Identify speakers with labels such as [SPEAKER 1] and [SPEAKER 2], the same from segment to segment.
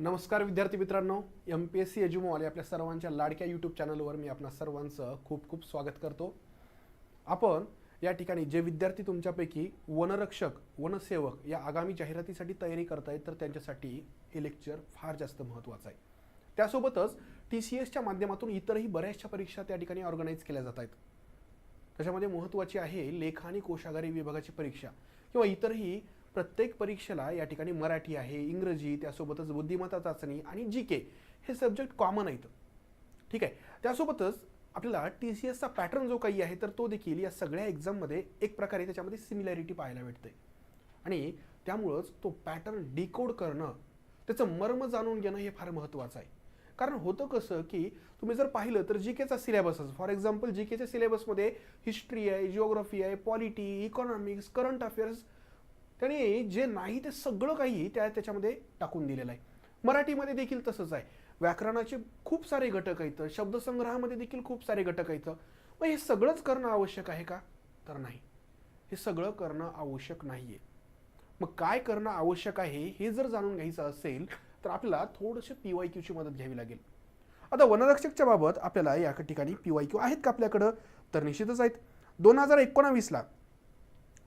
[SPEAKER 1] नमस्कार विद्यार्थी मित्रांनो M P S C Edumall आपल्या सर्वांच्या लाडक्या यूट्यूब चॅनलवर मी आपणा सर्वांचं खूप खूप स्वागत करतो. आपण या ठिकाणी जे विद्यार्थी तुमच्यापैकी वनरक्षक वनसेवक या आगामी जाहिरातीसाठी तयारी करतायत तर त्यांच्यासाठी हे लेक्चर फार जास्त महत्त्वाचं आहे. त्यासोबतच टी सी एसच्या माध्यमातून इतरही बऱ्याचशा परीक्षा त्या ठिकाणी ऑर्गनाईज केल्या जात आहेत त्याच्यामध्ये महत्त्वाची आहे लेखा आणि कोशागारी विभागाची परीक्षा किंवा इतरही प्रत्येक परीक्षेला या ठिकाणी मराठी आहे इंग्रजी त्यासोबतच बुद्धिमत्ता चाचणी आणि जी के हे सब्जेक्ट कॉमन आहेत. ठीक आहे? त्यासोबतच आपल्याला टी सी एसचा पॅटर्न जो काही आहे तर तो देखील या सगळ्या एक्झाममध्ये एक प्रकारे त्याच्यामध्ये सिमिलॅरिटी पाहायला भेटते आणि त्यामुळंच तो पॅटर्न डिकोड करणं त्याचं मर्म जाणून घेणं हे फार महत्त्वाचं आहे. कारण होतं कसं की तुम्ही जर पाहिलं तर जी केचा सिलेबस फॉर एक्झाम्पल जी केच्या सिलेबसमध्ये हिस्ट्री आहे जिओग्राफी आहे पॉलिटी इकॉनॉमिक्स करंट अफेअर्स त्याने जे नाही ते सगळं काही त्या त्याच्यामध्ये टाकून दिलेलं आहे. मराठीमध्ये देखील तसंच आहे. व्याकरणाचे खूप सारे घटक आहेत. शब्दसंग्रहामध्ये देखील खूप सारे घटक आहेत. मग हे सगळंच करणं आवश्यक आहे का? तर नाही. हे सगळं करणं आवश्यक नाही आहे मग काय करणं आवश्यक आहे हे जर जाणून घ्यायचं असेल तर आपल्याला थोडंसं पी वाय क्यूची मदत घ्यावी लागेल. आता वनरक्षकच्या बाबत आपल्याला या ठिकाणी पी वाय क्यू आहेत का आपल्याकडं? तर निश्चितच आहेत. दोन हजार एकोणावीसला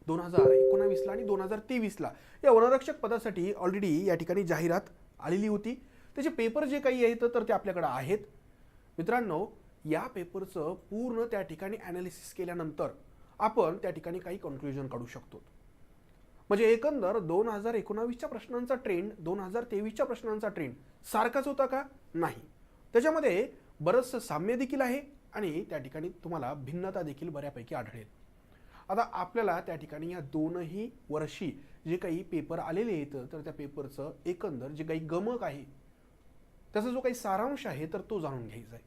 [SPEAKER 1] दोन हजार एकोणावीसला आणि दोन हजार तेवीसला. या वनरक्षक पदासाठी ऑलरेडी या ठिकाणी जाहिरात आलेली होती. त्याचे पेपर जे काही आहेत तर ते आपल्याकडे आहेत. मित्रांनो या पेपरचं पूर्ण त्या ठिकाणी ॲनालिसिस केल्यानंतर आपण त्या ठिकाणी काही कन्क्लुजन काढू शकतो. म्हणजे एकंदर दोन हजार एकोणावीसच्या प्रश्नांचा ट्रेंड दोन हजार तेवीसच्या प्रश्नांचा ट्रेंड सारखाच होता का? नाही. त्याच्यामध्ये बरंचसं साम्य देखील आहे आणि त्या ठिकाणी तुम्हाला भिन्नता देखील बऱ्यापैकी आढळेल. आता आपल्याला त्या ठिकाणी या दोनही वर्षी जे काही पेपर आलेले आहेत तर त्या पेपरचं एकंदर जे काही गमक आहे त्याचा जो काही सारांश आहे तर तो जाणून घ्यायचा आहे.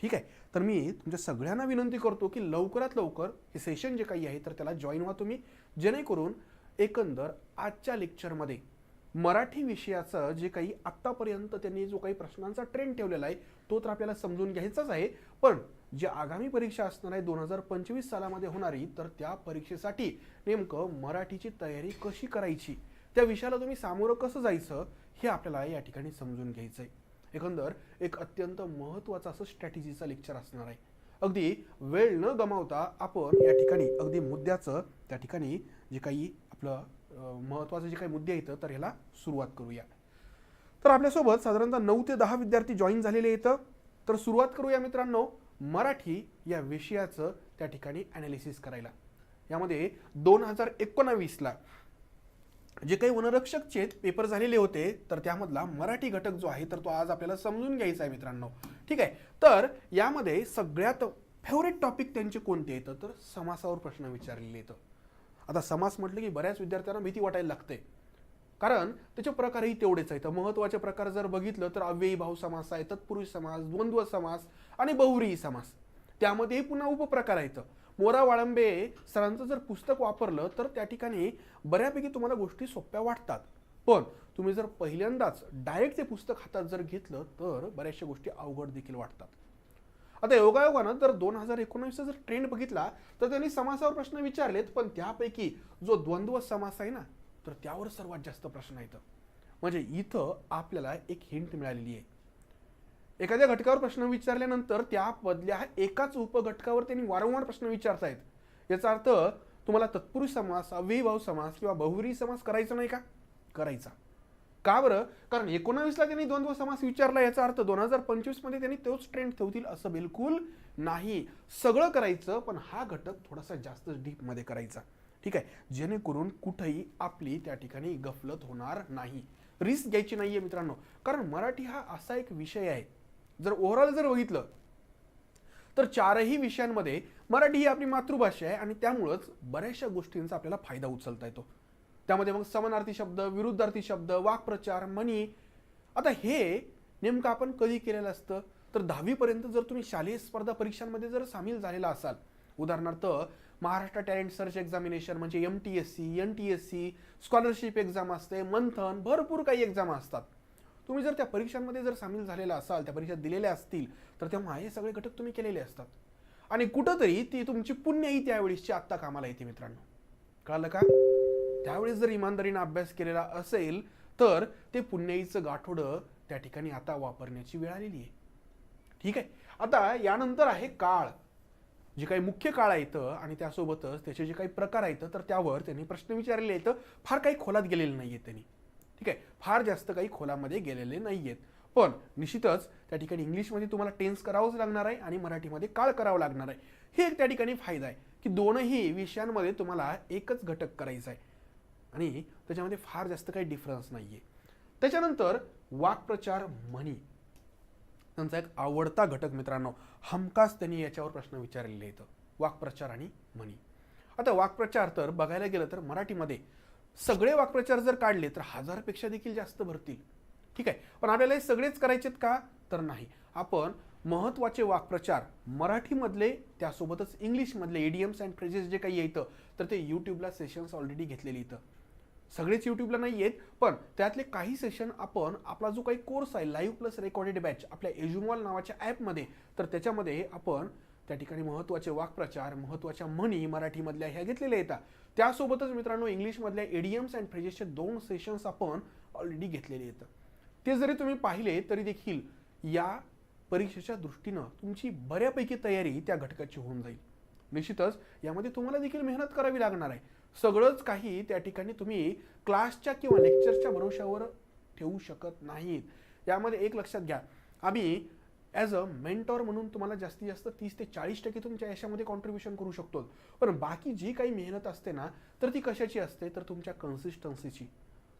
[SPEAKER 1] ठीक आहे? तर मी तुमच्या सगळ्यांना विनंती करतो की लवकरात लवकर हे सेशन जे काही आहे तर त्याला जॉईन व्हा तुम्ही. जेणेकरून एकंदर आजच्या लेक्चरमध्ये मराठी विषयाचं जे काही आत्तापर्यंत त्यांनी जो काही प्रश्नांचा ट्रेंड ठेवलेला आहे तो तर आपल्याला समजून घ्यायचाच आहे. पण जी आगामी परीक्षा असणार आहे दोन हजार पंचवीस सालामध्ये होणारी तर त्या परीक्षेसाठी नेमकं मराठीची तयारी कशी करायची? त्या विषयाला तुम्ही सामोरं कसं जायचं हे आपल्याला या ठिकाणी समजून घ्यायचं आहे एकंदर एक अत्यंत महत्त्वाचं असं स्ट्रॅटेजीचं लेक्चर असणार आहे. अगदी वेळ न गमावता आपण या ठिकाणी अगदी मुद्द्याचं त्या ठिकाणी जे काही आपलं महत्वाचं महत्त्वाचे जे काही मुद्दे आहेत तर ह्याला सुरुवात करूया. तर आपल्यासोबत साधारणतः नऊ ते दहा विद्यार्थी जॉईन झालेले आहेत. तर सुरुवात करूया मित्रांनो. मराठी या विषयाचं त्या ठिकाणी ॲनालिसिस करायला. यामध्ये दोन हजार एकोणावीसला जे काही वनरक्षकचे पेपर झालेले होते तर त्यामधला मराठी घटक जो आहे तर तो आज आपल्याला समजून घ्यायचा आहे मित्रांनो. ठीक आहे? तर यामध्ये सगळ्यात फेवरेट टॉपिक त्यांचे कोणते येतं तर समासावर प्रश्न विचारलेले येतं आता समास म्हटलं की बऱ्याच विद्यार्थ्यांना भीती वाटायला लागते. कारण त्याचे प्रकारही तेवढेच आहेत. महत्त्वाचे प्रकार जर बघितलं तर अव्ययी भाव समास आहे तत्पुरुष समास द्वंद्व समास आणि बहुरी समास. त्यामध्येही पुन्हा उपप्रकार आहेत. मोरा वाळंबे सरांचं जर पुस्तक वापरलं तर त्या ठिकाणी बऱ्यापैकी तुम्हाला गोष्टी सोप्या वाटतात. पण तुम्ही जर पहिल्यांदाच डायरेक्ट ते पुस्तक हातात जर घेतलं तर बऱ्याचशा गोष्टी अवघड देखील वाटतात. आता योगायोगानं जर दोन हजार एकोणीसचा जर ट्रेंड बघितला तर त्यांनी समासावर प्रश्न विचारलेत पण त्यापैकी जो द्वंद्व समास आहे ना तर त्यावर सर्वात जास्त प्रश्न येतं म्हणजे इथं आपल्याला एक हिंट मिळालेली आहे. एखाद्या घटकावर प्रश्न विचारल्यानंतर त्यामधल्या एकाच उपघटकावर त्यांनी वारंवार प्रश्न विचारतायत. याचा अर्थ तुम्हाला तत्पुरुष समास अव्ययीभाव समास किंवा बहुवरी समास करायचा नाही का? करायचा. का बरं? कारण एकोणावीसला त्यांनी द्वंद्व समास विचारला याचा अर्थ दोन हजार पंचवीसमध्ये त्यांनी तोच ट्रेंड ठेवतील असं बिलकुल नाही. सगळं करायचं पण हा घटक थोडासा जास्त डीपमध्ये करायचा. ठीक आहे. जेणेकरून कुठेही आपली त्या ठिकाणी गफलत होणार नाही. रिस्क घ्यायची नाहीये मित्रांनो. कारण मराठी हा असा एक विषय आहे. जर ओव्हरऑल जर बघितलं तर चारही विषयांमध्ये मराठी ही आपली मातृभाषा आहे आणि त्यामुळंच बऱ्याचशा गोष्टींचा आपल्याला फायदा उचलता येतो. त्यामध्ये मग समानार्थी शब्द विरुद्धार्थी शब्द वाक्प्रचार म्हणी. आता हे नेमकं आपण कधी केलेलं असतं? तर दहावीपर्यंत जर तुम्ही शालेय स्पर्धा परीक्षांमध्ये जर सामील झालेला असाल उदाहरणार्थ महाराष्ट्र टॅलेंट सर्च एक्झामिनेशन म्हणजे M T S C N T S C scholarship exam असते मंथन भरपूर काही एक्झाम असतात. तुम्ही जर त्या परीक्षांमध्ये जर सामील झालेला असाल त्या परीक्षा दिलेल्या असतील तर तेव्हा हे सगळे घटक तुम्ही केलेले असतात. आणि कुठंतरी ती तुमची पुण्यही त्यावेळेसची आत्ता कामाला येते मित्रांनो. कळलं का? त्यावेळेस जर इमानदारीनं अभ्यास केलेला असेल तर ते पुण्याईचं गाठोडं त्या ठिकाणी आता वापरण्याची वेळ आलेली आहे. ठीक आहे? आता यानंतर आहे काळ. जे काही मुख्य काळ आहेत आणि त्यासोबतच त्याचे जे काही प्रकार आहेत तर त्यावर त्यांनी प्रश्न विचारलेले आहेत. फार काही खोलात गेलेले नाही आहेत त्यांनी. ठीक आहे? फार जास्त काही खोलामध्ये गेलेले नाही आहेत पण निश्चितच त्या ठिकाणी इंग्लिशमध्ये तुम्हाला टेन्स करावंच लागणार आहे आणि मराठीमध्ये काळ करावं लागणार आहे. हे एक त्या ठिकाणी फायदा आहे की दोनही विषयांमध्ये तुम्हाला एकच घटक करायचा आहे. आणि त्याच्यामध्ये फार जास्त काही डिफरन्स नाही आहे त्याच्यानंतर वाक्प्रचार म्हणी. त्यांचा एक आवडता घटक मित्रांनो हमखास त्यांनी याच्यावर प्रश्न विचारलेले आहेत. वाक्प्रचार आणि म्हणी. आता वाक्प्रचार तर बघायला गेलं तर मराठीमध्ये सगळे वाक्प्रचार जर काढले तर हजारपेक्षा देखील जास्त भरतील. ठीक आहे? पण आपल्याला हे सगळेच करायचेत का? तर नाही. आपण महत्त्वाचे वाक्प्रचार मराठीमधले त्यासोबतच इंग्लिशमधले एडियम्स अँड फ्रेजेस जे काही येतं तर ते यूट्यूबला सेशन्स ऑलरेडी घेतलेले इथं. सगळेच यूट्यूबला नाही आहेत पण त्यातले काही सेशन आपण आपला जो काही कोर्स आहे लाईव्ह प्लस रेकॉर्डेड बॅच आपल्या एज्युमॉल नावाच्या ॲपमध्ये तर त्याच्यामध्ये आपण त्या ठिकाणी महत्त्वाचे वाक्प्रचार महत्त्वाच्या म्हणी मराठीमधल्या ह्या घेतलेल्या येतात. त्यासोबतच मित्रांनो इंग्लिशमधल्या एडियम्स अँड फ्रेजेसचे दोन सेशन्स आपण ऑलरेडी घेतलेले येतं ते जरी तुम्ही पाहिले तरी देखील या परीक्षेच्या दृष्टीनं तुमची बऱ्यापैकी तयारी त्या घटकाची होऊन जाईल. निश्चितच यामध्ये तुम्हाला देखील मेहनत करावी लागणार आहे. सगळंच काही त्या ठिकाणी तुम्ही क्लासच्या किंवा लेक्चरच्या भरोशावर ठेवू शकत नाहीत. यामध्ये एक लक्षात घ्या. आम्ही ॲज अ मेंटॉर म्हणून तुम्हाला जास्तीत जास्त तीस ते चाळीस टक्के तुमच्या यशामध्ये कॉन्ट्रीब्युशन करू शकतो. पण बाकी जी काही मेहनत असते ना तर ती कशाची असते? तर तुमच्या कन्सिस्टन्सीची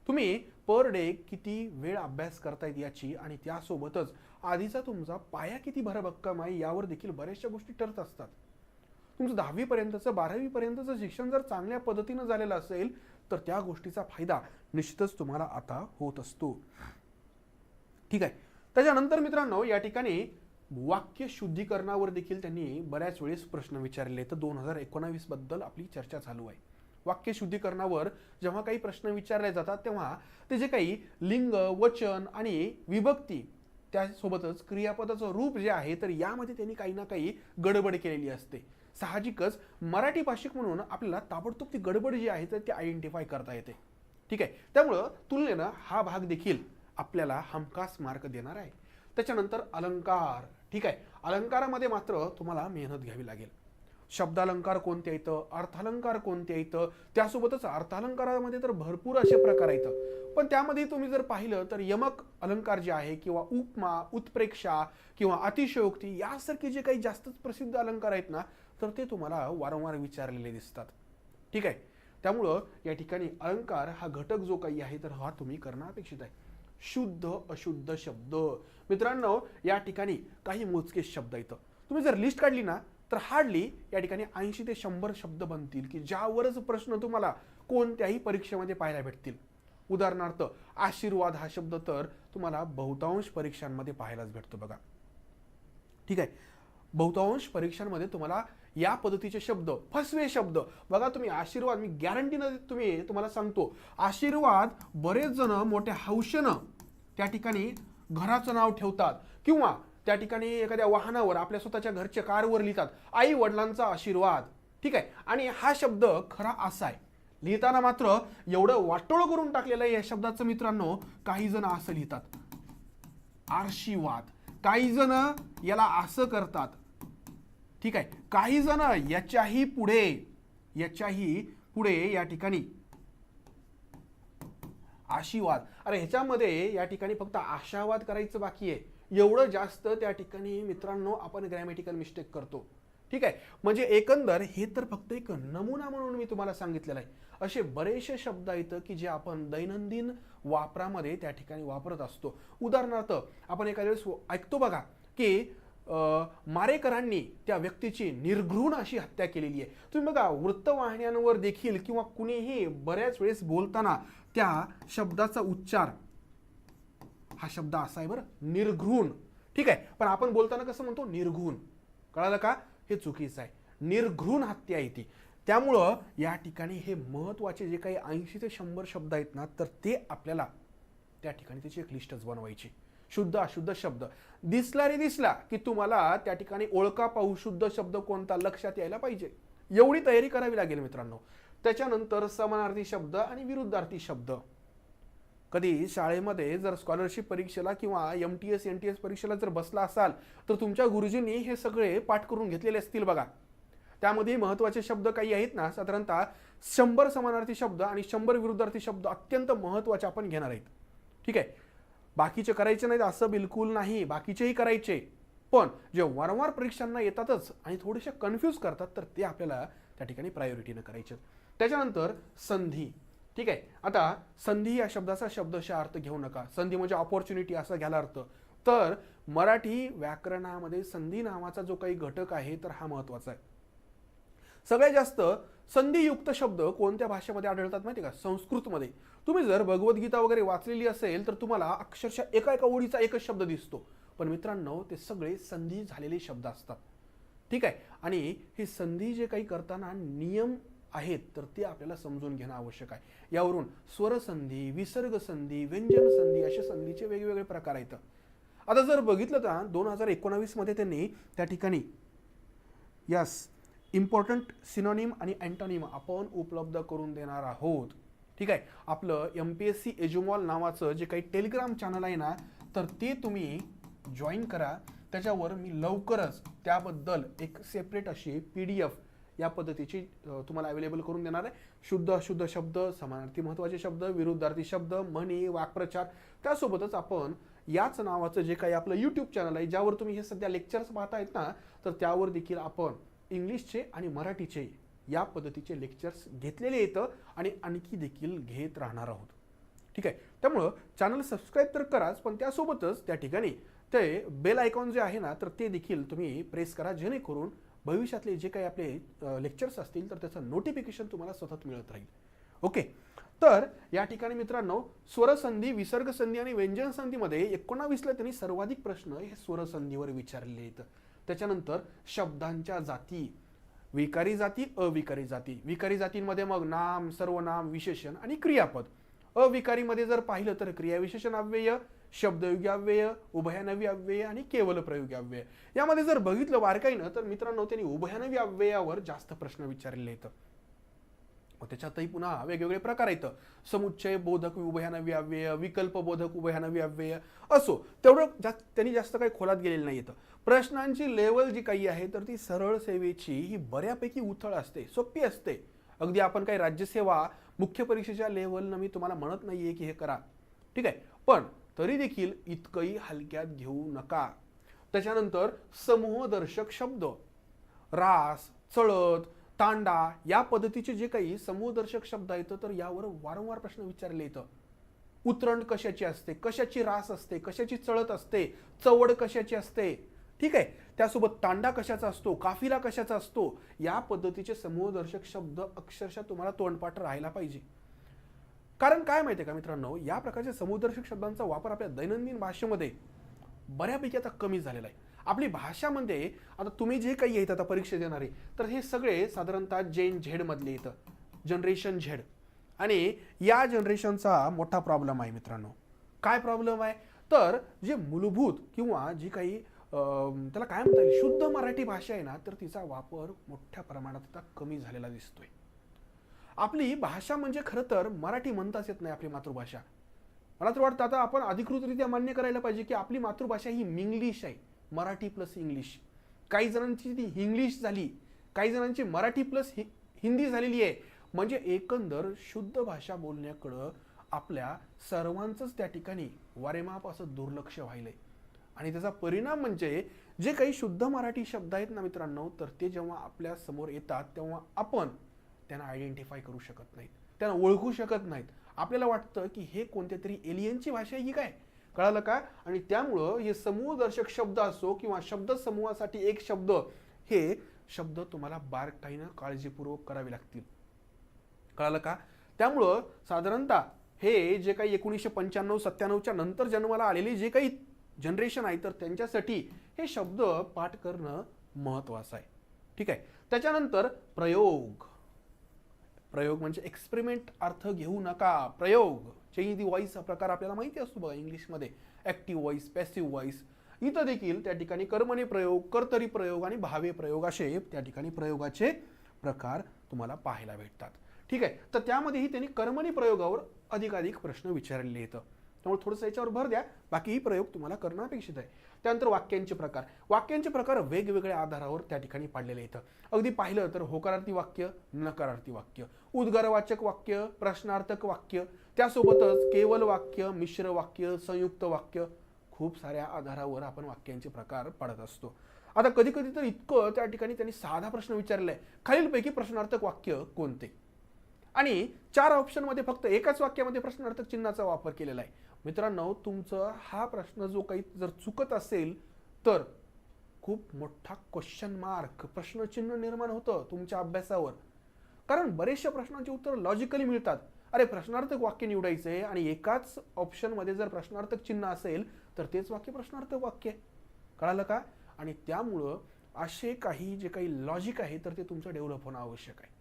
[SPEAKER 1] तुम्ही पर डे किती वेळ अभ्यास करतायत याची आणि त्यासोबतच आधीचा तुमचा पाया किती भरभक्कम आहे यावर देखील बऱ्याचशा गोष्टी ठरत असतात. तुमचं दहावीपर्यंतचं बारावीपर्यंतचं शिक्षण जर चांगल्या पद्धतीनं झालेलं असेल तर त्या गोष्टीचा फायदा निश्चितच तुम्हाला आता होत असतो. ठीक आहे. त्याच्यानंतर मित्रांनो या ठिकाणी वाक्य शुद्धीकरणावर देखील त्यांनी बऱ्याच वेळेस प्रश्न विचारले. तर दोन हजार एकोणावीसबद्दल आपली चर्चा चालू आहे. वाक्य शुद्धीकरणावर जेव्हा काही प्रश्न विचारले जातात तेव्हा ते जे काही लिंग वचन आणि विभक्ती त्यासोबतच क्रियापदाचं रूप जे आहे तर यामध्ये त्यांनी काही ना काही गडबड केलेली असते. साहजिकच मराठी भाषिक म्हणून आपल्याला ताबडतोब ती गडबड जी आहे तर ती आयडेंटिफाय करता येते. ठीक आहे? त्यामुळं तुलनेनं हा भाग देखील आपल्याला हमखास मार्क देणार आहे. त्याच्यानंतर अलंकार. ठीक आहे? अलंकारामध्ये मात्र तुम्हाला मेहनत घ्यावी लागेल. शब्दालंकार कोणते येतं अर्थालंकार कोणते येतं त्यासोबतच अर्थालंकारामध्ये तर भरपूर असे प्रकार आहेत. पण त्यामध्ये तुम्ही जर पाहिलं तर यमक अलंकार जे आहे किंवा उपमा उत्प्रेक्षा किंवा अतिशयोक्ती यासारखे जे काही जास्तच प्रसिद्ध अलंकार आहेत ना तर ते तुम्हाला वारंवार विचारलेले दिसतात. ठीक आहे? त्यामुळं या ठिकाणी अलंकार हा घटक जो काही आहे तर हा तुम्ही करणं अपेक्षित आहे. शुद्ध अशुद्ध शब्द. मित्रांनो या ठिकाणी काही मोजके शब्द येतं तुम्ही जर लिस्ट काढली ना तर हार्डली या ठिकाणी ऐंशी ते शंभर शब्द बनतील की ज्यावरच प्रश्न तुम्हाला कोणत्याही परीक्षेमध्ये पाहायला भेटतील. उदाहरणार्थ आशीर्वाद हा शब्द तर तुम्हाला बहुतांश परीक्षांमध्ये पाहायलाच भेटतो बघा. ठीक आहे? बहुतांश परीक्षांमध्ये तुम्हाला या पद्धतीचे शब्द फसवे शब्द. बघा तुम्ही आशीर्वाद मी गॅरंटीनं तुम्ही तुम्हाला सांगतो. आशीर्वाद बरेच जण मोठ्या हौशेनं त्या ठिकाणी घराचं नाव ठेवतात. किंवा त्या ठिकाणी एखाद्या वाहनावर आपल्या स्वतःच्या घरच्या कारवर लिहितात आई वडिलांचा आशीर्वाद. ठीक आहे? आणि हा शब्द खरा असा आहे. लिहिताना मात्र एवढं वाटोळं करून टाकलेलं या शब्दाचं मित्रांनो काही जण असं लिहितात. आशीर्वाद. काही जण याला असं करतात. ठीक आहे. काही जण याच्याही पुढे याच्याही पुढे या ठिकाणी आशीवाद अरे ह्याच्यामध्ये या ठिकाणी फक्त आशावाद करायचं बाकी आहे. एवढं जास्त त्या ठिकाणी मित्रांनो आपण ग्रॅमॅटिकल मिस्टेक करतो. ठीक आहे. म्हणजे एकंदर हे तर फक्त एक नमुना म्हणून मी तुम्हाला सांगितलेलं आहे. असे बरेचसे शब्द आहेत की जे आपण दैनंदिन वापरामध्ये त्या ठिकाणी वापरत असतो. उदाहरणार्थ आपण एखाद्या वेळेस ऐकतो बघा की मारेकरांनी त्या व्यक्तीची निर्घृण अशी हत्या केलेली आहे. तुम्ही बघा वृत्तवाहिन्यांवर देखील किंवा कुणीही बऱ्याच वेळेस बोलताना त्या शब्दाचा उच्चार हा शब्द असा आहे बरं निर्घृण. ठीक आहे पण आपण बोलताना कसं म्हणतो? निर्घृण. कळालं का? हे चुकीचं आहे. निर्घृण हत्या आहे ती. त्यामुळं या ठिकाणी हे महत्त्वाचे जे काही ऐंशी ते शंभर शब्द आहेत ना तर ते आपल्याला त्या ठिकाणी त्याची एक लिस्टच बनवायची. शुद्ध अशुद्ध शब्द. दिसला रे दिसला की तुम्हाला त्या ठिकाणी ओळखा पाहू शुद्ध शब्द कोणता लक्षात यायला पाहिजे. एवढी तयारी करावी लागेल मित्रांनो. त्याच्यानंतर समानार्थी शब्द आणि विरुद्धार्थी शब्द. कधी शाळेमध्ये जर स्कॉलरशिप परीक्षेला किंवा M T S N T S परीक्षेला जर बसला असाल तर तुमच्या गुरुजींनी हे सगळे पाठ करून घेतलेले असतील बघा. त्यामध्ये महत्त्वाचे शब्द काही आहेत ना साधारणतः शंभर समानार्थी शब्द आणि शंभर विरुद्धार्थी शब्द अत्यंत महत्त्वाचे आपण घेणार आहेत. ठीक आहे? बाकीचे करायचे नाहीत असं बिलकुल नाही. बाकीचेही करायचे. पण जे वारंवार परीक्षांना येतातच आणि थोडेसे कन्फ्यूज करतात तर ते आपल्याला त्या ठिकाणी प्रायोरिटीनं करायचे. त्याच्यानंतर संधी. ठीक आहे? आता संधी या शब्दाचा शब्दशः अर्थ घेऊ नका. संधी म्हणजे ऑपॉर्च्युनिटी असा घ्यायला अर्थ. तर मराठी व्याकरणामध्ये संधी नावाचा जो काही घटक आहे तर हा महत्त्वाचा आहे. सगळ्यात जास्त संधियुक्त शब्द कोणत्या भाषेमध्ये आढळतात माहिती का? संस्कृतमध्ये. तुम्ही जर भगवद्गीता वगैरे वाचलेली असेल तर तुम्हाला अक्षरशः एका एका ओळीचा एकच शब्द दिसतो. पण मित्रांनो ते सगळे संधी झालेले शब्द असतात. ठीक आहे? आणि हे संधी जे काही करताना नियम आहेत तर ते आपल्याला समजून घेणं आवश्यक आहे. यावरून स्वरसंधी विसर्ग संधी व्यंजन संधी अशा संधीचे वेगवेगळे प्रकार आहेत. आता जर बघितलं तर दोन हजार एकोणावीसमध्ये त्यांनी त्या ठिकाणी यास इम्पॉर्टंट सिनोनिम आणि अँटोनिम आपण उपलब्ध करून देणार आहोत. ठीक आहे? आपलं M P S C Edumall नावाचं जे काही टेलिग्राम चॅनल आहे ना तर ते तुम्ही जॉईन करा. त्याच्यावर मी लवकरच त्याबद्दल एक सेपरेट अशी पी डी एफ या पद्धतीची तुम्हाला अवेलेबल करून देणार आहे. शुद्ध अशुद्ध शब्द समानार्थी महत्त्वाचे शब्द विरुद्धार्थी शब्द म्हणी वाक्प्रचार त्यासोबतच आपण याच नावाचं जे काही आपलं यूट्यूब चॅनल आहे ज्यावर तुम्ही हे सध्या लेक्चर्स पाहतायत ना तर त्यावर देखील आपण इंग्लिशचे आणि मराठीचे या पद्धतीचे लेक्चर्स घेतलेले येतं आणि आणखी देखील घेत राहणार आहोत. ठीक आहे? त्यामुळं चॅनल सबस्क्राईब तर कराच पण त्यासोबतच त्या ठिकाणी ते बेल आयकॉन जे आहे ना तर ते देखील तुम्ही प्रेस करा जेणेकरून भविष्यातले जे काही आपले लेक्चर्स असतील तर त्याचं नोटिफिकेशन तुम्हाला सतत मिळत राहील. ओके? तर या ठिकाणी मित्रांनो स्वरसंधी विसर्ग संधी आणि व्यंजन संधीमध्ये एकोणावीसला त्यांनी सर्वाधिक प्रश्न हे स्वरसंधीवर विचारलेले आहेत त्याच्यानंतर शब्दांच्या जाती विकारी जाती अविकारी जाती. विकारी जातींमध्ये मग नाम सर्वनाम विशेषण आणि क्रियापद. अविकारीमध्ये जर पाहिलं तर क्रियाविशेषण अव्यय शब्दयोगी अव्यय उभयानवी अव्यय आणि केवल प्रयोगी अव्यय. यामध्ये जर बघितलं बारकाईनं तर मित्रांनो त्यांनी उभयानवी अव्ययावर जास्त प्रश्न विचारले आहेत. त्याच्यातही पुन्हा वेगवेगळे प्रकार आहेत. समुच्चय बोधक उभयानवी अव्यय विकल्प बोधक उभयानवी असो. तेवढं जास्त त्यांनी जास्त काही खोलात गेलेलं नाही येतं प्रश्नांची लेवल जी काही आहे तर ती सरळ सेवेची ही बऱ्यापैकी उथळ असते सोपी असते. अगदी आपण काही राज्यसेवा मुख्य परीक्षेच्या लेवलनं मी तुम्हाला म्हणत नाहीये की हे करा. ठीक आहे? पण तरी देखील इतकंही हलक्यात घेऊ नका. त्याच्यानंतर समूहदर्शक शब्द. रास चळत तांडा या पद्धतीचे जे काही समूहदर्शक शब्द आहेत तर यावर वारंवार प्रश्न विचारले येतं उतरण कशाची असते? कशाची रास असते? कशाची चळत असते? चवड कशाची असते? ठीक आहे? त्यासोबत तांडा कशाचा असतो? काफिला कशाचा असतो? या पद्धतीचे समूहदर्शक शब्द अक्षरशः तुम्हाला तोंडपाठ राहायला पाहिजे. कारण काय माहिती आहे का मित्रांनो? या प्रकारच्या समूहदर्शक शब्दांचा वापर आपल्या दैनंदिन भाषेमध्ये बऱ्यापैकी आता कमी झालेला आहे. आपली भाषामध्ये म्हणजे, आता तुम्ही जे काही आहेत आता परीक्षा देणारे तर हे सगळे साधारणतः जेन झेड मधले येतं जनरेशन झेड आणि या जनरेशनचा मोठा प्रॉब्लेम आहे मित्रांनो. काय प्रॉब्लेम आहे? तर जे मूलभूत किंवा जी काही अं, त्याला काय म्हणता येईल शुद्ध मराठी भाषा आहे ना तर तिचा वापर मोठ्या प्रमाणात आता कमी झालेला दिसतोय. आपली भाषा म्हणजे खरं तर मराठी म्हणताच येत नाही आपली मातृभाषा. मला तर वाटतं आता आपण अधिकृतरित्या मान्य करायला पाहिजे की आपली मातृभाषा ही मिंग्लिश आहे. Marathi plus English. काही जणांची ती इंग्लिश झाली काही जणांची मराठी प्लस हि हिंदी झालेली आहे. म्हणजे एकंदर शुद्ध भाषा बोलण्याकडं आपल्या सर्वांचंच त्या ठिकाणी वारेमाप असं दुर्लक्ष व्हायलं आहे आणि त्याचा परिणाम म्हणजे जे काही शुद्ध मराठी शब्द आहेत ना मित्रांनो तर ते जेव्हा आपल्यासमोर येतात तेव्हा आपण त्यांना आयडेंटिफाय करू शकत नाहीत. त्यांना ओळखू शकत नाहीत. आपल्याला वाटतं की हे कोणत्या तरी एलियनची भाषा आहे ही काय? कळालं का? आणि त्यामुळं हे समूहदर्शक शब्द असो किंवा शब्द समूहासाठी एक शब्द हे शब्द तुम्हाला बारकाईनं काळजीपूर्वक करावे लागतील. कळालं का? त्यामुळं साधारणतः हे जे काही एकोणीसशे पंच्याण्णव सत्त्याण्णवच्या नंतर जन्माला आलेली जे काही जनरेशन आहे तर त्यांच्यासाठी हे शब्द पाठ करणं महत्त्वाचं आहे. ठीक आहे? त्याच्यानंतर प्रयोग. प्रयोग म्हणजे एक्सपेरिमेंट अर्थ घेऊ नका. प्रयोग. चेंज दी व्हॉइस हा प्रकार आपल्याला माहिती असतो बघा इंग्लिशमध्ये ॲक्टिव्ह व्हॉइस पॅसिव्ह व्हॉइस इथं देखील त्या ठिकाणी कर्मणी प्रयोग कर्तरी प्रयोग आणि भावे प्रयोग असे त्या ठिकाणी प्रयोगाचे प्रकार तुम्हाला पाहायला भेटतात. ठीक आहे? तर त्यामध्येही त्यांनी कर्मणी प्रयोगावर अधिकाधिक प्रश्न विचारलेले आहेत. त्यामुळे थोडंसं याच्यावर भर द्या. बाकीही प्रयोग तुम्हाला करणं अपेक्षित आहे. त्यानंतर वाक्यांचे प्रकार. वाक्यांचे प्रकार वेगवेगळ्या आधारावर त्या ठिकाणी पाडलेले आहेत. अगदी पाहिलं तर होकारार्थी वाक्य नकारार्थी वाक्य. उद्गारवाचक वाक्य प्रश्नार्थक वाक्य. त्यासोबतच केवल वाक्य मिश्र वाक्य संयुक्त वाक्य खूप साऱ्या आधारावर आपण वाक्यांचे प्रकार पाडत असतो. आता कधी कधी तर इतकं त्या ठिकाणी त्यांनी साधा प्रश्न विचारलाय. खालीलपैकी प्रश्नार्थक वाक्य कोणते? आणि चार ऑप्शनमध्ये फक्त एकाच वाक्यामध्ये प्रश्नार्थक चिन्हाचा वापर केलेला आहे. मित्रांनो तुमचं हा प्रश्न जो काही जर चुकत असेल तर खूप मोठा क्वेश्चन मार्क प्रश्नचिन्ह निर्माण होतं तुमच्या अभ्यासावर. कारण बरेचशा प्रश्नांची उत्तर लॉजिकली मिळतात. अरे प्रश्नार्थक वाक्य निवडायचं आहे आणि एकाच ऑप्शनमध्ये जर प्रश्नार्थक चिन्ह असेल तर तेच वाक्य प्रश्नार्थक वाक्य. कळालं का? आणि त्यामुळं असे काही जे काही लॉजिक आहे तर ते तुमचं डेव्हलप होणं आवश्यक आहे.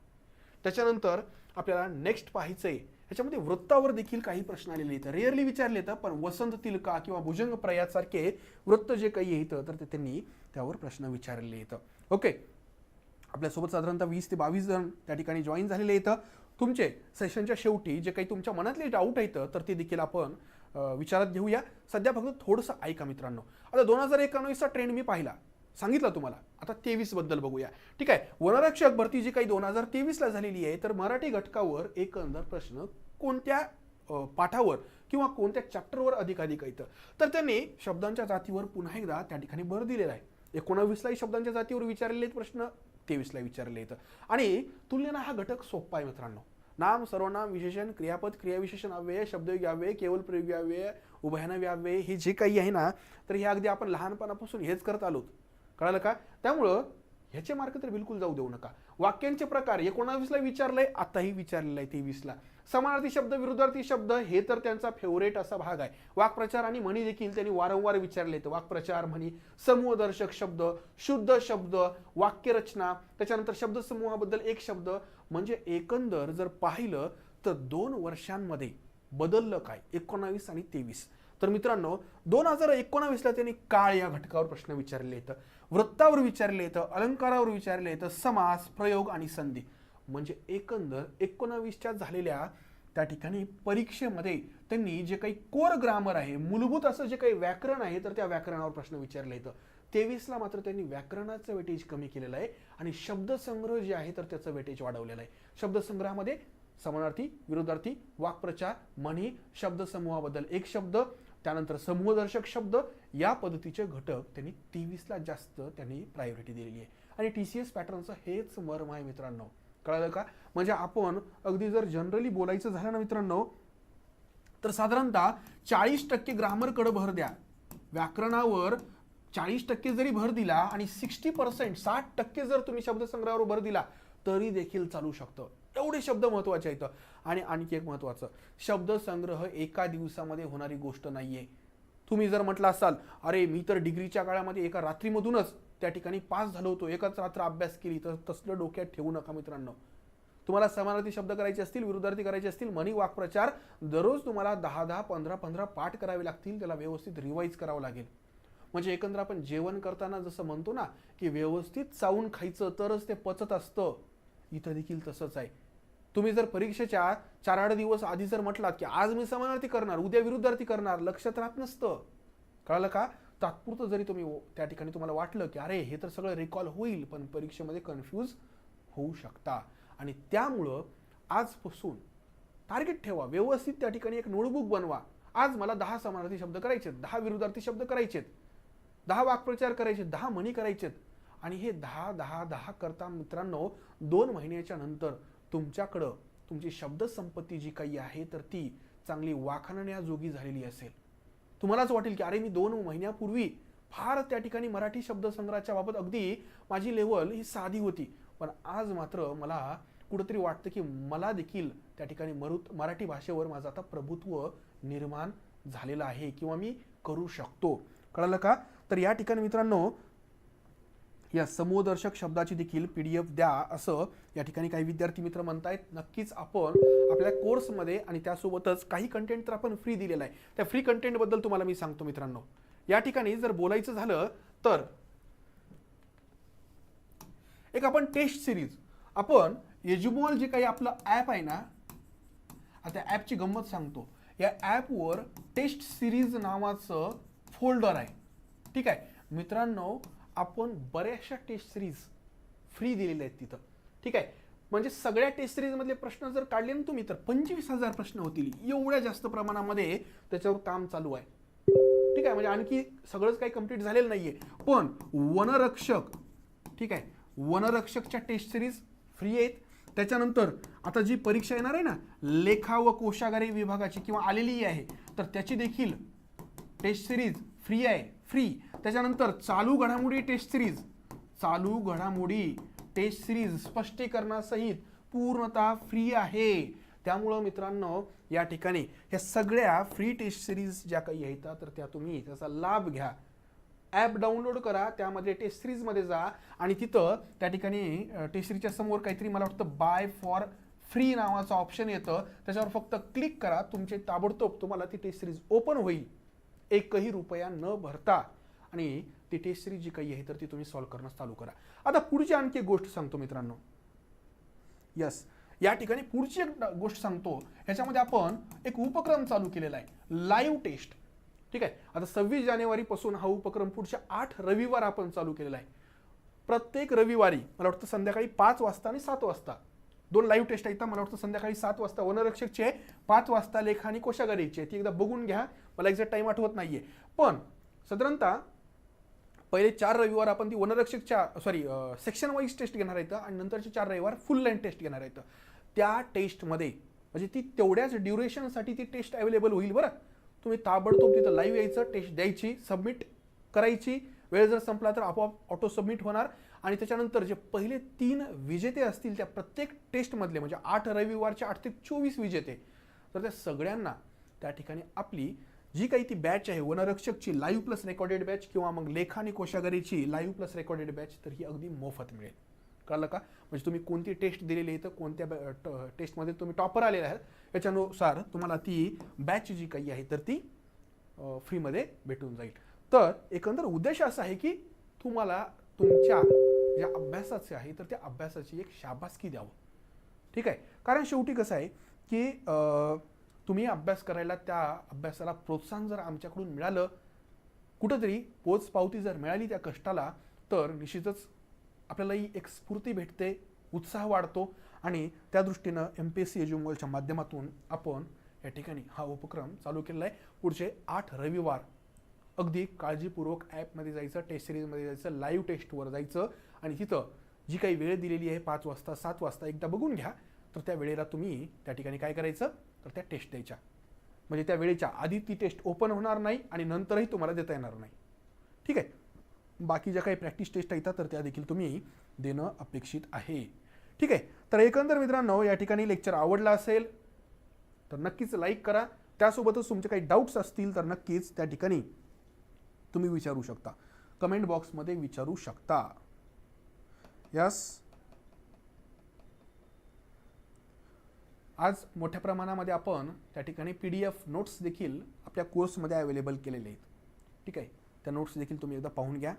[SPEAKER 1] त्याच्यानंतर आपल्याला नेक्स्ट पाहायचं आहे ह्याच्यामध्ये वृत्तावर देखील काही प्रश्न आलेले आहेत. रेअरली विचारले येतं पण वसंत तिलका किंवा भुजंग प्रयासारखे वृत्त जे काही येतं तर ते त्यांनी त्यावर प्रश्न विचारलेले येतं ओके आपल्यासोबत साधारणतः वीस ते बावीस जण त्या ठिकाणी जॉईन झालेले येतं तुमचे सेशनच्या शेवटी जे काही तुमच्या मनातले डाऊट येतं तर ते देखील आपण विचारात घेऊया. सध्या फक्त थोडंसं ऐका मित्रांनो. आता दोन हजार एकोणवीसचा ट्रेंड मी पाहिला. सांगितलं तुम्हाला. आता तेवीसबद्दल बघूया. ठीक आहे. वनरक्षक भरती जी काही दोन हजार तेवीसला झालेली आहे तर मराठी घटकावर एकंदर प्रश्न कोणत्या पाठावर किंवा कोणत्या चॅप्टरवर अधिकाधिक येतं तर त्यांनी शब्दांच्या जातीवर पुन्हा एकदा त्या ठिकाणी भर दिलेला आहे. एकोणावीसलाही शब्दांच्या जातीवर विचारलेले आहेत प्रश्न तेवीसला विचारले येतं आणि तुलनेनं हा घटक सोपा आहे मित्रांनो. नाम सर्वनाम विशेषण क्रियापद क्रियाविशेषण अव्यय शब्दयोगी अव्यय केवळ प्रयोगी अव्यय उभयनाव्य अव्यय हे जे काही आहे ना तर हे अगदी आपण लहानपणापासून हेच करत आलोत. कळालं का? त्यामुळं ह्याचे मार्क तर बिलकुल जाऊ देऊ नका. वाक्यांचे प्रकार एकोणावीसला विचारलंय आताही विचारलेलं आहे तेवीसला. समानार्थी शब्द विरुद्धार्थी शब्द हे तर त्यांचा फेवरेट असा भाग आहे. वाक्प्रचार आणि म्हणी देखील त्यांनी वारंवार विचारले आहेत. वाक्प्रचार म्हणी समूहदर्शक शब्द शुद्ध शब्द वाक्यरचना त्याच्यानंतर शब्दसमूहाबद्दल एक शब्द म्हणजे एकंदर जर पाहिलं तर दोन वर्षांमध्ये बदललं काय? एकोणावीस आणि तेवीस. तर मित्रांनो दोन हजार एकोणावीसला त्यांनी काळ या घटकावर प्रश्न विचारले येतं वृत्तावर विचारले येतं अलंकारावर विचारले येतं समास प्रयोग आणि संधी. म्हणजे एकंदर एकोणावीसच्या झालेल्या त्या ठिकाणी परीक्षेमध्ये त्यांनी जे काही कोर ग्रामर आहे मूलभूत असं जे काही व्याकरण आहे तर त्या व्याकरणावर प्रश्न विचारले येतं तेवीसला मात्र त्यांनी व्याकरणाचं वेटेज कमी केलेलं आहे आणि शब्दसंग्रह जे आहे तर त्याचं वेटेज वाढवलेलं आहे. शब्दसंग्रहामध्ये समानार्थी विरोधार्थी वाक्प्रचार म्हणी शब्दसमूहाबद्दल एक शब्द त्यानंतर समूहदर्शक शब्द या पद्धतीचे घटक त्यांनी तेवीसला जास्त त्यांनी प्रायोरिटी दिलेली आहे. आणि टी सी एस पॅटर्नचं हेच मर्म आहे मित्रांनो. कळलं का? म्हणजे आपण अगदी जर जनरली बोलायचं झालं ना मित्रांनो तर साधारणतः चाळीस टक्के ग्रामरकडे भर द्या. व्याकरणावर चाळीस टक्के जरी भर दिला आणि सिक्स्टी पर्सेंट साठ टक्के जर तुम्ही शब्दसंग्रहावर भर दिला तरी देखील चालू शकतं. एवढे शब्द महत्त्वाचे आहेत. आणि आणखी एक महत्वाचं शब्दसंग्रह एका दिवसामध्ये होणारी गोष्ट नाही आहे तुम्ही जर म्हटलं असाल अरे मी तर डिग्रीच्या काळामध्ये एका रात्रीमधूनच त्या ठिकाणी पास झालो होतो एकाच रात्र अभ्यास केली तर तसलं डोक्यात ठेवू नका मित्रांनो. तुम्हाला समानार्थी शब्द करायचे असतील विरुद्धार्थी करायचे असतील मनी वाक्प्रचार दररोज तुम्हाला दहा दहा पंधरा पंधरा पाठ करावे लागतील त्याला व्यवस्थित रिवाईज करावं लागेल. म्हणजे एकंदर आपण जेवण करताना जसं म्हणतो ना की व्यवस्थित चावून खायचं तरच ते पचत असतं. इथं देखील तसंच आहे. तुम्ही जर परीक्षेच्या चार आठ दिवस आधी जर म्हटलात की आज मी समानार्थी करणार उद्या विरुद्धार्थी करणार लक्षात राहत नसतं. कळलं का? तात्पुरतं जरी तुम्ही त्या ठिकाणी तुम्हाला वाटलं की अरे हे तर सगळं रिकॉल होईल पण परीक्षेमध्ये कन्फ्यूज होऊ शकता. आणि त्यामुळं आजपासून टार्गेट ठेवा व्यवस्थित त्या ठिकाणी एक नोटबुक बनवा. आज मला दहा समानार्थी शब्द करायचे दहा विरुद्धार्थी शब्द करायचे दहा वाक्प्रचार करायचे दहा म्हणी करायचेत आणि हे दहा दहा दहा करता मित्रांनो दोन महिन्याच्या नंतर तुमच्याकडं तुमची शब्दसंपत्ती जी काही आहे तर ती चांगली वाखाणण्याजोगी झालेली असेल. तुम्हालाच वाटेल की अरे मी दोन महिन्यापूर्वी फार त्या ठिकाणी मराठी शब्दसंग्रहाच्या बाबत अगदी माझी लेवल ही साधी होती. पण आज मात्र मला कुठंतरी वाटतं की मला देखील त्या ठिकाणी मरुत मराठी भाषेवर माझं आता प्रभुत्व निर्माण झालेलं आहे किंवा मी करू शकतो. कळालं का? तर या ठिकाणी मित्रांनो या समूहदर्शक शब्दाची देखील पी डी एफ द्या असं या ठिकाणी काही विद्यार्थी मित्र म्हणतायत. नक्कीच आपण आपल्या कोर्समध्ये आणि त्यासोबतच काही कंटेंट तर आपण फ्री दिलेला आहे. त्या फ्री कंटेंटबद्दल तुम्हाला मी सांगतो मित्रांनो. या ठिकाणी जर बोलायचं झालं तर एक आपण टेस्ट सिरीज आपण एज्युमॉल जे काही आपलं ॲप आहे ना आता ॲपची गंमत सांगतो. या ॲपवर टेस्ट सिरीज नावाचं फोल्डर आहे. ठीक आहे? मित्रांनो आपण बऱ्याचशा टेस्ट सिरीज फ्री दिलेल्या आहेत तिथं. ठीक आहे? म्हणजे सगळ्या टेस्ट सिरीजमधले प्रश्न जर काढले ना तुम्ही तर पंचवीस हजार प्रश्न होतील. एवढ्या जास्त प्रमाणामध्ये त्याच्यावर काम चालू आहे. ठीक आहे? म्हणजे आणखी सगळंच काही कंप्लीट झालेलं नाहीये. पण वनरक्षक ठीक आहे? वनरक्षकच्या टेस्ट सिरीज फ्री आहेत. त्याच्यानंतर आता जी परीक्षा येणार आहे ना लेखा व कोशागारी विभागाची किंवा आलेली आहे तर त्याची देखील टेस्ट सिरीज फ्री आहे. फ्री त्याच्यानंतर चालू घडामोडी टेस्ट सिरीज. चालू घडामोडी टेस्ट सिरीज स्पष्टीकरणासहित पूर्णतः फ्री आहे. त्यामुळं मित्रांनो या ठिकाणी ह्या सगळ्या फ्री टेस्ट सिरीज ज्या काही येतात तर त्या तुम्ही त्याचा लाभ घ्या. ॲप डाउनलोड करा त्यामध्ये टेस्ट सिरीजमध्ये जा आणि तिथं त्या ठिकाणी टेस्ट सिरीजच्या समोर काहीतरी मला वाटतं बाय फॉर फ्री नावाचं ऑप्शन येतं. त्याच्यावर फक्त क्लिक करा. तुमचे ताबडतोब तुम्हाला ती टेस्ट सिरीज ओपन होईल. एकही रुपया न भरता. आणि ती टेस्ट सिरीज जी काही आहे तर ती तुम्ही सॉल्व्ह करणं चालू करा. आता पुढची आणखी एक गोष्ट सांगतो मित्रांनो. यस या ठिकाणी पुढची एक गोष्ट सांगतो. ह्याच्यामध्ये आपण एक उपक्रम चालू केलेला आहे. लाईव्ह टेस्ट ठीक आहे? आता सव्वीस जानेवारीपासून हा उपक्रम पुढच्या आठ रविवार आपण चालू केलेला आहे. प्रत्येक रविवारी मला वाटतं संध्याकाळी पाच वाजता आणि सात वाजता. दोन लाईव्ह टेस्ट आहेत मला वाटतं संध्याकाळी सात वाजता वनरक्षकचे पाच वाजता लेखा आणि कोशागारीची आहे ती एकदा बघून घ्या. मला एक्झॅक्ट टाईम आठवत नाहीये. पण साधारणतः पहिले चार रविवार आपण ती वनरक्षकच्या सॉरी सेक्शन वाईज टेस्ट घेणार आहेत आणि नंतरचे चार रविवार फुल लाईन टेस्ट घेणार आहेत त्या टेस्टमध्ये म्हणजे ती तेवढ्याच ड्युरेशनसाठी ती टेस्ट अवेलेबल होईल बरं. तुम्ही ताबडतोब तिथं लाईव्ह यायचं टेस्ट द्यायची सबमिट करायची. वेळ जर संपला तर आपोआप ऑटो सबमिट होणार. आणि त्याच्यानंतर जे पहिले तीन विजेते असतील त्या प्रत्येक टेस्टमधले म्हणजे आठ रविवारचे आठ ते चोवीस विजेते तर त्या सगळ्यांना त्या ठिकाणी आपली जी काही ती बॅच आहे वनरक्षकची लाईव्ह प्लस रेकॉर्डेड बॅच किंवा मग लेखा आणि कोशागरीची लाईव्ह प्लस रेकॉर्डेड बॅच तर ही अगदी मोफत मिळेल. कळलं का? म्हणजे तुम्ही कोणती टेस्ट दिलेली आहे तर कोणत्या बॅ- ट- टेस्टमध्ये तुम्ही टॉपर आलेला आहात याच्यानुसार तुम्हाला ती बॅच जी काही आहे तर ती फ्रीमध्ये भेटून जाईल. तर एकंदर उद्देश असा आहे की तुम्हाला तुमच्या ज्या अभ्यासाचे आहे तर त्या अभ्यासाची एक शाबासकी द्यावं. ठीक आहे? कारण शेवटी कसं आहे की तुम्ही अभ्यास करायला त्या अभ्यासाला प्रोत्साहन जर आमच्याकडून मिळालं कुठंतरी पोचपावती जर मिळाली त्या कष्टाला तर निश्चितच आपल्यालाही एक स्फूर्ती भेटते उत्साह वाढतो आणि त्या दृष्टीनं एम पी एस सी एज्युमलच्या माध्यमातून आपण या ठिकाणी हा उपक्रम चालू केलेला आहे. पुढचे आठ रविवार अगदी काळजीपूर्वक ॲपमध्ये जायचं टेस्ट सिरीजमध्ये जायचं लाईव्ह टेस्टवर जायचं आणि तिथं जी काही वेळ दिलेली आहे पाच वाजता सात वाजता एकदा बघून घ्या. तर त्या वेळेला तुम्ही त्या ठिकाणी काय करायचं? तर त्या टेस्ट द्यायच्या. म्हणजे त्या वेळेच्या आधी ती टेस्ट ओपन होणार नाही आणि नंतरही तुम्हाला देता येणार नाही. ठीक आहे? बाकी ज्या काही प्रॅक्टिस टेस्ट येतात तर त्या देखील तुम्ही देणं अपेक्षित आहे. ठीक आहे? तर एकंदर मित्रांनो या ठिकाणी लेक्चर आवडला असेल तर नक्कीच लाईक करा. त्यासोबतच तुमचे काही डाऊट्स असतील तर नक्कीच त्या ठिकाणी तुम्ही विचारू शकता. कमेंट बॉक्समध्ये विचारू शकता. यस आज मोठ्या प्रमाणामध्ये आपण त्या ठिकाणी पी डी एफ नोट्स देखील आपल्या कोर्समध्ये अवेलेबल केलेले आहेत. ठीक आहे? त्या नोट्स देखील तुम्ही एकदा पाहून घ्या.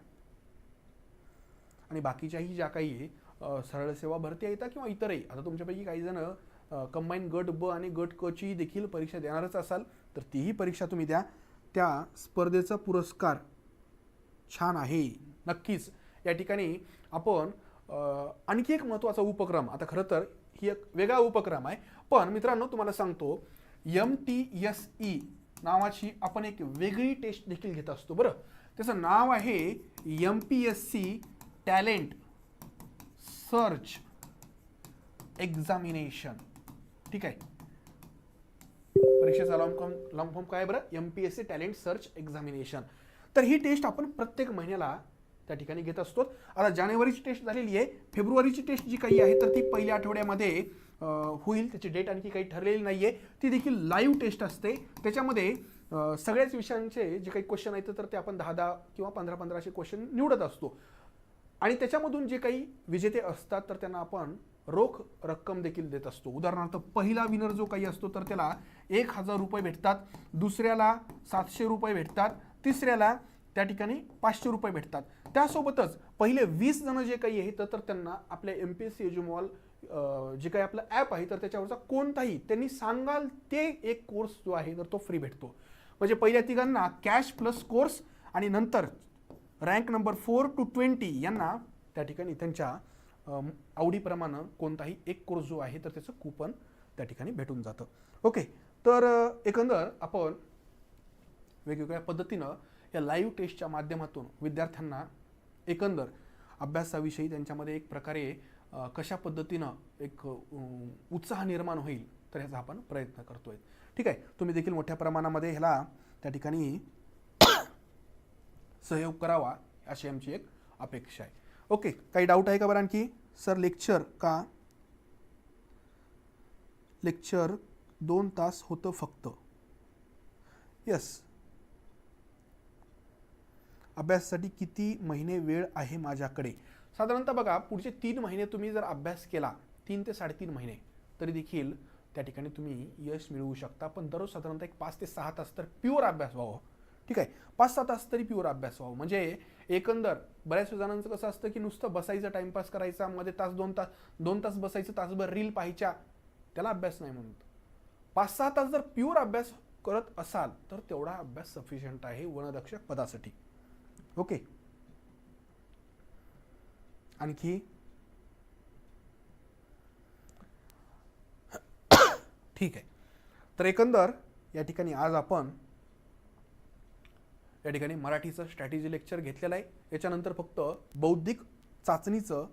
[SPEAKER 1] आणि बाकीच्याही ज्या काही सरळ सेवा भरती येतात किंवा इतरही आता तुमच्यापैकी काही जण कंबाईन गट ब आणि गट क ची देखील परीक्षा देणारच असाल तर तीही परीक्षा तुम्ही द्या. त्या स्पर्धेचा पुरस्कार छान आहे. नक्कीच. या ठिकाणी आपण आणखी एक महत्त्वाचा उपक्रम आता खरं तर ही एक वेगळा उपक्रम आहे. पण मित्रांनो तुम्हाला सांगतो एम टी एस ई नावाची आपण एक वेगळी टेस्ट देखील घेत असतो बरं. त्याचं नाव आहे M P S C talent search examination ठीक आहे? परीक्षेचा लॉंग फॉर्म लॉंग फॉर्म काय बरं? M P S C talent search examination तर ही टेस्ट आपण प्रत्येक महिन्याला त्या ठिकाणी घेत असतो. आता जानेवारीची टेस्ट झालेली आहे. फेब्रुवारीची टेस्ट जी काही आहे तर ती पहिल्या आठवड्यामध्ये होईल. त्याची डेट आणखी काही ठरलेली नाही आहे ती देखील लाईव्ह टेस्ट असते. त्याच्यामध्ये सगळ्याच विषयांचे जे काही क्वेश्चन आहेत तर ते आपण दहा दहा किंवा पंधरा पंधराशे क्वेश्चन निवडत असतो. आणि त्याच्यामधून जे काही विजेते असतात तर त्यांना आपण रोख रक्कम देखील देत असतो. उदाहरणार्थ पहिला विनर जो काही असतो तर त्याला एक हजार रुपये भेटतात. दुसऱ्याला सातशे रुपये भेटतात. तिसऱ्याला त्या ठिकाणी पाचशे रुपये भेटतात. त्यासोबतच पहिले वीस जण जे काही आहेत तर त्यांना आपल्या M P S C Edumall जे काही आपलं ॲप आहे तर त्याच्यावरचा कोणताही त्यांनी सांगाल ते एक कोर्स जो आहे तर तो फ्री भेटतो. म्हणजे पहिल्या तिघांना कॅश प्लस कोर्स आणि नंतर rank number four to twenty यांना त्या ठिकाणी त्यांच्या आवडीप्रमाणे कोणताही एक कोर्स जो आहे तर त्याचं कुपन त्या ठिकाणी भेटून जातं. ओके तर एकंदर आपण वेगवेगळ्या पद्धतीनं या लाईव्ह टेस्टच्या माध्यमातून विद्यार्थ्यांना एकंदर अभ्यासाविषयी त्यांच्यामध्ये एक प्रकारे कशा पद्धतीनं एक उत्साह निर्माण होईल तर ह्याचा आपण प्रयत्न करतोय. ठीक आहे? तुम्ही देखील मोठ्या प्रमाणामध्ये ह्याला त्या ठिकाणी सहयोग करावा अशी आमची एक अपेक्षा आहे. ओके काही डाऊट आहे का बरं आणखी? सर लेक्चर का? लेक्चर दोन तास होतं फक्त. यस अभ्यासासाठी किती महिने वेळ आहे माझ्याकडे? साधारणतः बघा पुढचे तीन महिने तुम्ही जर अभ्यास केला तीन ते साडेतीन महिने तरी देखील त्या ठिकाणी तुम्ही यश मिळवू शकता. पण दररोज साधारणतः एक पाच ते सहा तास तर प्युअर अभ्यास व्हावं. ठीक आहे? पाच सहा तास तरी प्युअर अभ्यास व्हावं. म्हणजे एकंदर बऱ्याच जणांचं कसं असतं की नुसतं बसायचं टाइमपास करायचा मध्ये तास दोन तास दोन तास बसायचं तासभर रील पाहायच्या त्याला अभ्यास नाही म्हणत. पाच सहा तास जर प्युअर अभ्यास करत असाल तर तेवढा अभ्यास सफिशियंट आहे वनरक्षक पदासाठी. ओके आणखी ठीक आहे. तर एकंदर या ठिकाणी आज आपण या ठिकाणी मराठीचं स्ट्रॅटेजी लेक्चर घेतलेलं आहे. याच्यानंतर फक्त बौद्धिक चाचणीचं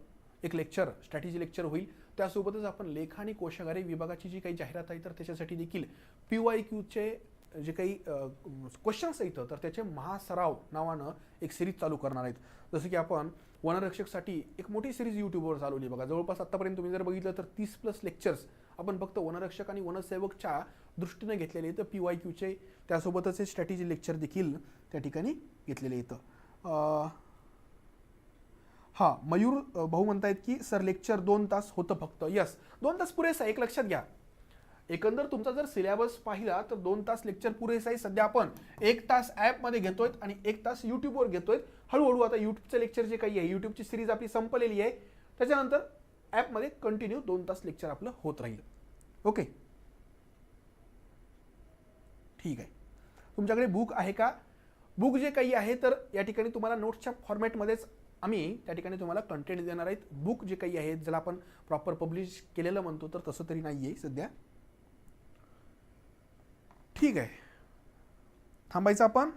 [SPEAKER 1] एक लेक्चर स्ट्रॅटेजी लेक्चर होईल. त्यासोबतच आपण लेख आणि कोशागारी विभागाची जी काही जाहिरात आहे तर त्याच्यासाठी देखील पी वाय क्यूचे जे काही क्वेश्चन्स आहेत तर त्याचे महासराव नावानं एक सिरीज चालू करणार आहेत. जसं की आपण वनरक्षकसाठी एक मोठी सिरीज यूट्यूबवर चालवली बघा. जवळपास आत्तापर्यंत तुम्ही जर बघितलं तर तीस प्लस लेक्चर्स आपण फक्त वनरक्षक आणि वनसेवकच्या दृष्टीने घेतलेले आहेत. पी वाय क्यूचे त्यासोबतच हे स्ट्रॅटेजी लेक्चर देखील त्या ठिकाणी घेतलेले येतं हां मयूर भाऊ म्हणतायत की सर लेक्चर दोन तास होतं फक्त. यस दोन तास पुरेसा एक लक्षात घ्या. एकंदर तुमचा जर सिलेबस पाहिला तर दोन तास लेक्चर पुरेसा आहे. सध्या आपण एक तास ॲपमध्ये घेतोय आणि एक तास यूट्यूबवर घेतोय हळूहळू आता यूट्यूबचे लेक्चर जे काही आहे यूट्यूबची सिरीज आपली संपलेली आहे. त्याच्यानंतर ॲपमध्ये कंटिन्यू दोन तास लेक्चर आपलं होत राहील. ओके ठीक आहे. तुमच्याकडे बुक आहे का? बुक जे काही आहे तर या ठिकाणी तुम्हाला नोट्सच्या फॉर्मॅटमध्येच आम्ही त्या ठिकाणी तुम्हाला कंटेंट देणार आहेत. बुक जे काही आहेत ज्याला आपण प्रॉपर पब्लिश केलेलं म्हणतो तर तसं तरी नाही आहे सध्या. ठीक आहे. थांबायचं आपण?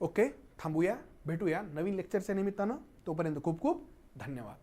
[SPEAKER 1] ओके थांबूया भेटूया नवीन लेक्चरच्या निमित्तानं. तोपर्यंत खूप खूप धन्यवाद.